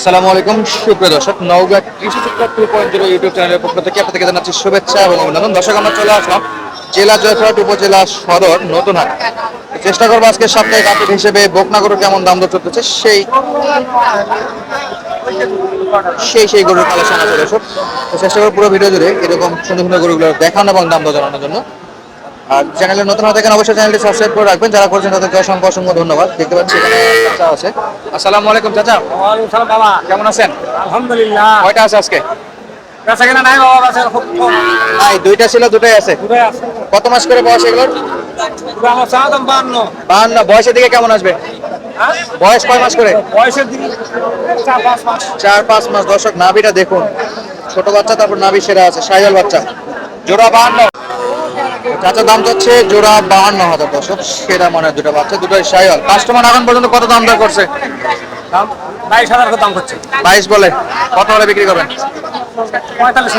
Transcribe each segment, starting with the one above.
আসসালামু আলাইকুম। সুপ্রিয় দর্শক, নওগাঁ কৃষি চক্র টু পয়েন্ট জিরো ইউটিউব চ্যানেলের পক্ষ থেকে আপনাদেরকে জানাচ্ছি শুভেচ্ছা এবং অভিনন্দন। দর্শক, আমরা চলে আসলাম জেলা জয়পুরহাট উপজেলা সদর নতুন হাট চেষ্টা করব আজকে সাপ্তাহিক আপডেট হিসেবে বকনাগরু কেমন দাম দর চলতেছে, সেই সেই সেই গরুর কালেকশন আছে দর্শক। তো চেষ্টা করব পুরো ভিডিও জুড়ে এরকম সুন্দর সুন্দর গরুগুলো দেখানো এবং দাম দর জানানোর জন্য। আর চ্যানেলের নতুন হতে গেলে অবশ্যই চ্যানেলটি সাবস্ক্রাইব করে রাখবেন। যারা করছেন তাদেরকে অসংখ্য অসংখ্য ধন্যবাদ। দেখতে পাচ্ছি আছে। আসসালামু আলাইকুম চাচা। ওয়ালাইকুম সালাম বাবা। কেমন আছেন? আলহামদুলিল্লাহ। কয়টা আছে আজকে? বেচা কিনা নাই বাবা বেচা খুব কম। নাই দুইটা ছিল দুটাই আছে। দুটোই আছে। কত মাস করে বয়স এগুলোর? আমার চা দাম বান্ন। বাহান্ন বয়সের দিকে কেমন আসবে? হ্যাঁ? বয়স কয় মাস করে? বয়সের দিকে চার পাঁচ মাস। চার পাঁচ মাস। দর্শক নাভিটা দেখুন। ছোট বাচ্চা তারপর নাভি সেরা আছে। সাইজাল বাচ্চা। জোড়া বাহান্ন চাচা দাম যাচ্ছে জোড়া বাহান্ন হাজার দর্শক সেরা মানে দুটো বাচ্চা দুটোই সাইয়াল কাস্টমার এখন পর্যন্ত কত দাম দর করছে? দাম বাইশ হাজার দাম করছে। বাইশ বলে কত হলে বিক্রি করবেন? পঁয়তাল্লিশ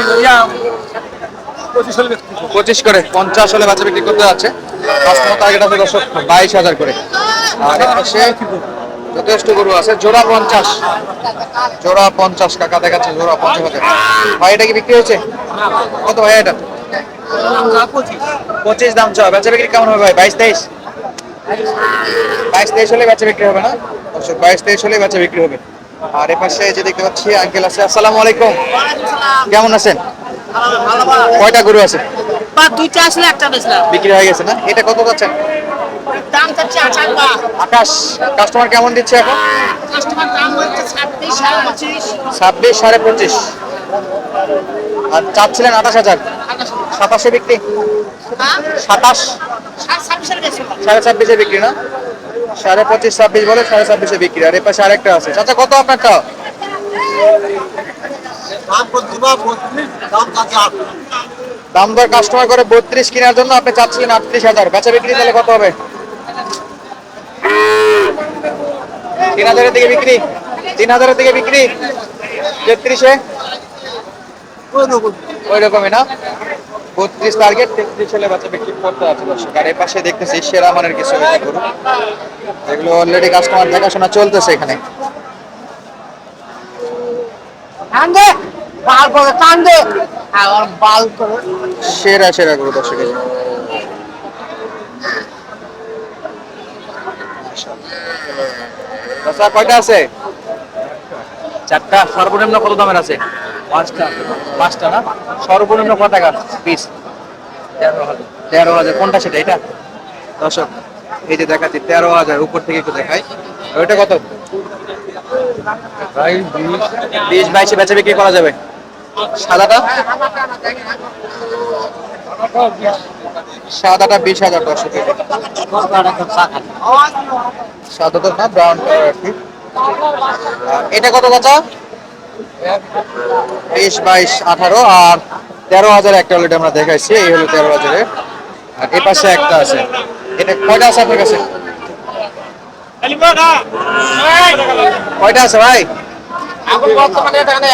পঁচিশ করে পঞ্চাশ হলে বাচ্চা বিক্রি করতে যাচ্ছে। কাস্টমার টার্গেট আছে দর্শক বাইশ হাজার করে। আর পাশে যথেষ্ট গরু আছে জোড়া পঞ্চাশ। জোড়া পঞ্চাশ কাকা দেখাচ্ছে জোড়া পঞ্চাশ হাজার। ভাই এটা কি বিক্রি হয়েছে? কত ভাই এটা? পঁচিশ। দাম চাও। বেচা বিক্রি কেমন হবে ভাই? বাইশ তেইশ? বাইশ তেইশ হলে বেচা বিক্রি হবে না? অবশ্যই বাইশ তেইশ হলে বেচা বিক্রি হবে। আর এ পাশে যে দেখতে পাচ্ছি আঙ্কেল আছে। আসসালামু আলাইকুম। কেমন আছেন? কয়টা গরু আছে? দুইটা আসলে একটা বেচলাম। বিক্রি হয়ে গেছে না? এটা কত যাচ্ছেন দাম আকাশ কাস্টমার কেমন দিচ্ছে এখন? কাস্টমার দাম বলছে ছাব্বিশ সাড়ে পঁচিশ। ছাব্বিশ সাড়ে পঁচিশ। আর চাচ্ছিলেন আঠাশ হাজার। সাতাশে বিক্রি? হ্যাঁ? সাতাশ? সাড়ে সাড়ে ছাব্বিশে বিক্রি না? সাড়ে পঁচিশ ছাব্বিশ বলে সাড়ে ছাব্বিশে বিক্রি। আর এ পাশে আরেকটা আছে। চাচা কত আপনারটা দাম দর কাস্টমার করে বত্রিশ কেনার জন্য আপনি চাচ্ছিলেন আটত্রিশ হাজার। বেচা বিক্রি তাহলে কত হবে? তিন হাজারের দিকে বিক্রি। তিন হাজারের দিকে বিক্রি? তেত্রিশে? ওই রকমই না? বত্রিশ টার্গেট তেত্রিশ হলে বাচ্চা বিক্রি করতে আছে দর্শক। আর এর পাশে দেখতেছি সেরা মানের কিছু গরু। এগুলো অলরেডি কাস্টমার দেখাশোনা চলতেছে এখানে। করে সেরা সেরা গরু দর্শক কয়টা আছে? চারটা। সর্বনিম্ন কত দামের আছে? পাঁচটা পাঁচটা না? সর্বনিম্ন কত টাকা? পিস তেরো হাজার। কোনটা সেটা? এটা? দর্শক এই যে দেখাচ্ছি তেরো হাজার। উপর থেকে একটু দেখাই। ওইটা কত? বিশ। বাইশে বেচা বিক্রি করা যাবে। সাদাটা? সাদাটা বিশ হাজার দর্শক। সাদাটা না ব্রাউন কালার আর এটা কত বাচ্চা? বিশ বাইশ আঠারো আর তেরো হাজার একটা অলরেডি আমরা দেখাইছি এই হলো তেরো হাজারের আর এ পাশে একটা আছে। এটা কয়টা আছে আপনার কাছে? কয়টা আছে ভাই?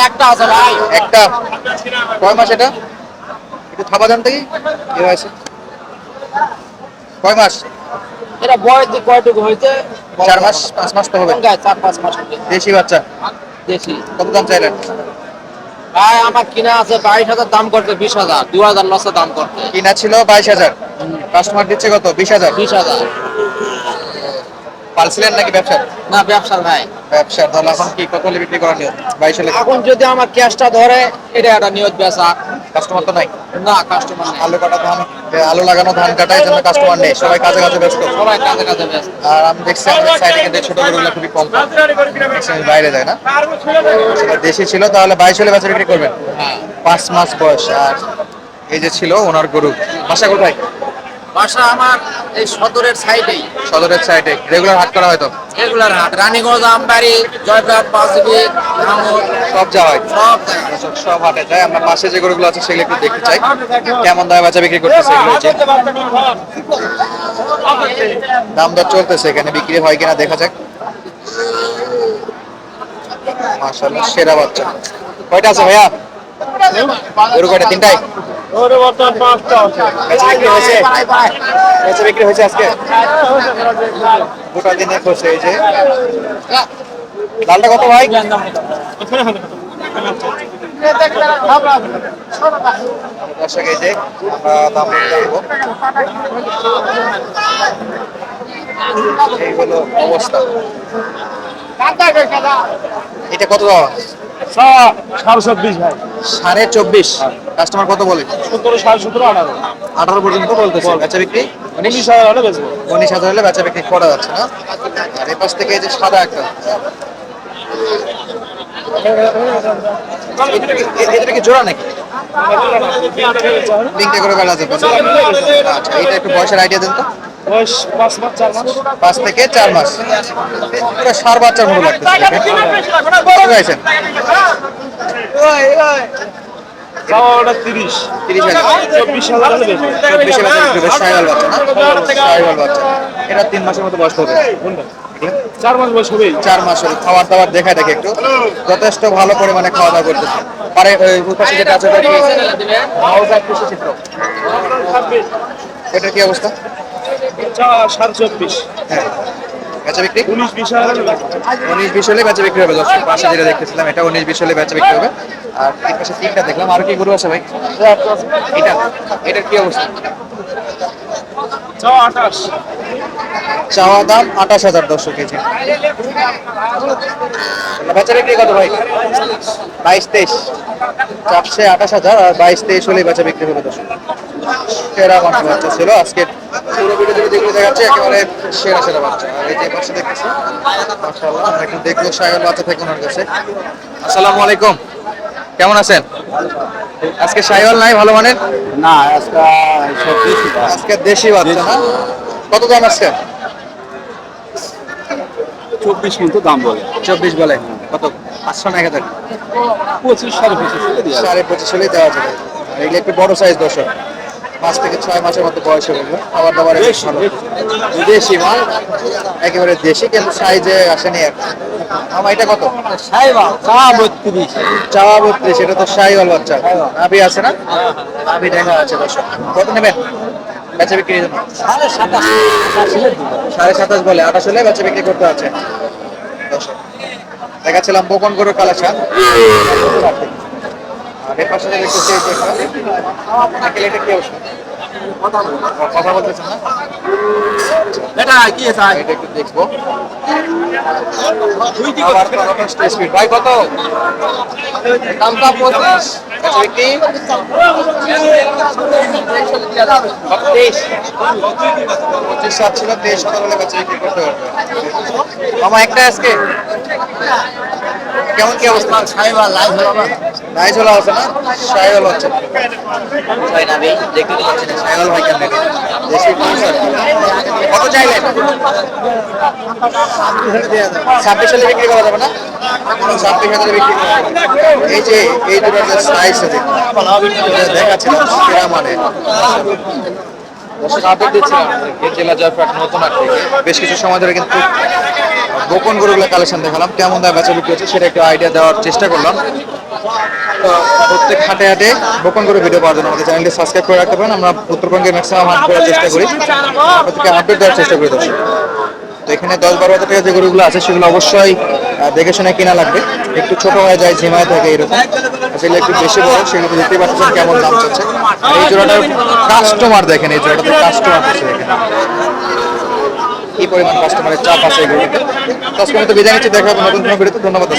একটা আছে ভাই। একটা। কয় মাস এটা? একটু থাবা জান থেকে কি হয়েছে। কয় মাস? এটা বয়স কয়টুকু হয়েছে? চার মাস পাঁচ মাস তো হবে। চার পাঁচ মাস। দেশি বাচ্চা। দেশি। কত দাম চাইলেন? ভাই আমার কিনা আছে বাইশ হাজার দাম করতে বিশ হাজার। দু হাজার লসে দাম করতে কিনা ছিল বাইশ হাজার। কাস্টমার দিচ্ছে কত? বিশ হাজার? বিশ হাজার। পালছিলেন নাকি ব্যবসা না ব্যবসা ভাই। ব্যবসা তাহলে এখন কি কত বিক্রি করার নিয়ত? বাইশ এখন যদি আমার ক্যাশটা ধরে এটা একটা নিয়ত বেচা। কাস্টমার তো নাই। না কাস্টমার আলু কাটা ধান আলু লাগানো ধান কাটাই জন্য কাস্টমার নেই। সবাই কাজে কাজে ব্যস্ত। সবাই কাজে কাজে ব্যস্ত। আর আমি দেখছি আমাদের সাইডে কিন্তু ছোট গরুগুলো খুবই কম বাইরে যায় না। সেটা দেশি ছিল তাহলে বাইশ হলে বেচা বিক্রি করবেন। হ্যাঁ। পাঁচ মাস বয়স। আর এই যে ছিল ওনার গরু। বাসা কোথায়? বাসা আমার এই সদরের সাইডেই। সদরের সাইডে। রেগুলার হাট করা হয়তো রেগুলার হাট। রানীগঞ্জ আমবাড়ি জয়পুরহাট পাঁচবি ভাঙর সব যাওয়া হয় সব। দর্শক, সব হাটে যায়। আমরা পাশে যে গরুগুলো আছে সেগুলো একটু দেখতে চাই। কেমন দামে বেচা বিক্রি করতেছে এগুলো হচ্ছে? দাম দর চলতেছে এখানে। বিক্রি হয় কিনা দেখা যাক। মাশাআল্লাহ সেরা বাচ্চা। কয়টা আছে ভাইয়া? গরু কয়টা? তিনটাই? বেচা বিক্রি হয়েছে? বেচা বিক্রি হয়েছে আজকে? গোটা দিনে করছে এই যে। লালটা কত ভাই? দর্শক এই যে দাম এই হলো অবস্থা। এটা কত দেওয়া সাড়ে চব্বিশ ভাই। সাড়ে চব্বিশ। কাস্টমার কত বলে? সতেরো সাড়ে সতেরো আঠারো। আঠারো পর্যন্ত বলতেছে। বেচা বিক্রি? উনিশ হাজার হলে বেচবো। উনিশ হাজার হলে বেচা বিক্রি করা যাচ্ছে না? আর এই থেকে এই যে সাদা একটা। এটা কি জোড়া নাকি লিঙ্কে করে বেড়া যাবে আচ্ছা এটা একটু বয়সের আইডিয়া দেন তো বয়স পাঁচ মাস চার মাস? পাঁচ থেকে চার মাস। পুরো সার বাচ্চার মতো লাগতেছে। ওটা তিরিশ। তিরিশ হাজার। চব্বিশ হাজার চব্বিশে হবে বাচ্চা বাচ্চা। এটা তিন মাসের মতো বয়স হবে। চার মাস বয়স হবেই। চার মাস হলো খাবার দাবার দেখায় দেখে একটু। যথেষ্ট ভালো পরিমাণে খাওয়া দাওয়া করতেছে। পারে ওই উপাসে যেটা আছে ওটা কি? ওটার কি অবস্থা? হ্যাঁ। বেচা বিক্রি? উনিশ বিশ উনিশ বিশ হলে বেচা বিক্রি হবে দর্শক। পাশে যেটা দেখতেছিলাম এটা উনিশ বিশ হলে বেচা বিক্রি হবে। আর পাশে তিনটা দেখলাম। আর কি গরু আছে ভাই? এটা এটার কি অবস্থা? আঠাশ। চাওয়া দাম আঠাশ হাজার কেজি বেচা বিক্রি কত ভাই? বাইশ তেইশ। চারশে আঠাশ হাজার আর বাইশ তেইশ হলেই বেচা বিক্রি হবে দর্শক। সেরা মাংস বাচ্চা ছিল। আজকে পুরো ভিডিও যদি যেগুলো দেখাচ্ছে একেবারে সেরা সেরা বাচ্চা। আর এই যে পাশে দেখতেছি মাশাআল্লাহ আমরা একটু দেখব সাহেবের বাচ্চা থেকে ওনার কাছে। আসসালামু আলাইকুম। কেমন আছেন? আজকে সাইওয়াল নাই ভালো মানের? না আজকে আজকে দেশি বাচ্চা না? কত দাম আজকে? চব্বিশ কিন্তু দাম বলে। চব্বিশ বলে। কত? পাঁচশো এক হাজার? পঁচিশ সাড়ে পঁচিশ সাড়ে পঁচিশ হলেই দেওয়া যাবে। এগুলো একটু বড় সাইজ দর্শক। পাঁচ থেকে ছয় মাসের মতো বয়স হবে খাবার দাবার বেশ ভালো দেশি মাল একেবারে দেশি কিন্তু সাইজে আসেনি আর আমার এটা কত? সাইবা চা বত্রিশ। বত্রিশ এটা তো সাই সাইওয়াল বাচ্চা। নাভি আছে না? নাভি দেখা আছে দর্শক। কত নেবেন? বেচা বিক্রির জন্য? সাড়ে সাতাশ বলে আঠাশ হলে বেচা বিক্রি করতে আছে। দর্শক দেখাচ্ছিলাম বোকন গরুর কালেকশন। আর এর পাশে দেখতেছি একটা, আঙ্কেল এটা কি অবস্থা? কথা বলতেছেন না? এটা কি চাই এটা একটু দেখব। আবার কতটা স্টেজ স্পিড ভাই কত? দামটা পঁচিশ। বিক্রি তেইশ পঁচিশ সাত ছিল তেইশ সতেরো হলে বিক্রি করতে পারবে? মামা একটা আজকে? কেমন কি অবস্থা? লাইভ হলো নাই চলা আছে না? সাইকেল হচ্ছে। তাই না ভাই দেখতে তো পাচ্ছি না। সাইকেল ভাই কেন দেশি পয়সা কত চাইলেন ছাব্বিশ হলে বিক্রি করা যাবে না? ছাব্বিশ হাজারে বিক্রি করা যাবে। এই যে এই দুটোর যে সাইজ দেখাচ্ছিলাম সেরা মানে। দর্শক আপডেট দিচ্ছিলাম। এই জেলা নতুন থেকে বেশ কিছু সময় ধরে কিন্তু গোপন গরুগুলো কালেকশন দেখালাম। কেমন দাম বেচা বিক্রি হচ্ছে সেটা একটু আইডিয়া দেওয়ার চেষ্টা করলাম। প্রত্যেক হাটে হাটে গোপন করে ভিডিও পাওয়ার জন্য আমাদের চ্যানেলটি সাবস্ক্রাইব করে রাখতে পারেন। আমরা উত্তরবঙ্গের ম্যাক্সিমাম হাট করার চেষ্টা করি। আপনাদেরকে আপডেট দেওয়ার চেষ্টা করি দর্শক। তো এখানে দশ বারো হাজার টাকা যে গরুগুলো আছে, সেগুলো অবশ্যই দেখে শুনে কেনা লাগবে। একটু ছোট হয়ে যায়, ঝিমায় থাকে এরকম। সেগুলো একটু বেশি বড়, সেগুলো দেখতেই পাচ্ছেন কেমন দাম চলছে। এই জোড়াটার কাস্টমার দেখেন, এই জোড়াটাতে কাস্টমার আছে এখানে কি পরিমাণ কাস্টমারের চাপ আছে গরুতে। তো আজকে আমি তো বিদায় নিচ্ছি, দেখা হবে নতুন কোনো ভিডিওতে ধন্যবাদ।